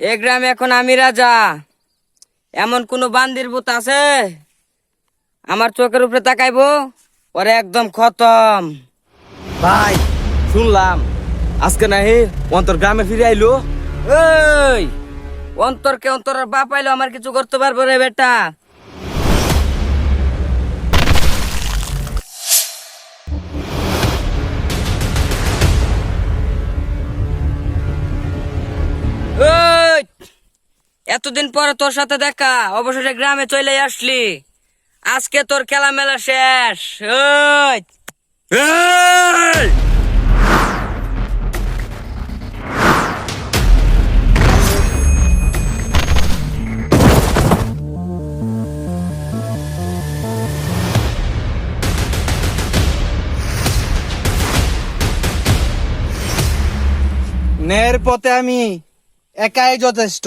এ গ্রামে এখন আমি রাজা। এমন কোনো বান্দির বুত আছে? আমার চোখের উপরে তাকাইবো ওরে একদম খতম। ভাই শুনলাম। আজকে নাহি অন্তর গ্রামে ফিরে আইলো। ওই অন্তরকে অন্তরের বাপ আইলো আমার কিছু করতে পারব রে বেটা? এতদিন পরে তোর সাথে দেখা অবশেষে গ্রামে চলে আসলি। আজকে তোর খেলা মেলা শেষ! ন্যায়ের পথে আমি একাই যথেষ্ট।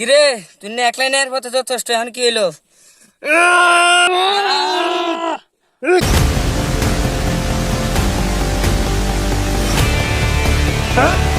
কিরে তুই না একলাই নেয়ার পথে যথেষ্ট এখন কি হইল? হ্যাঁ?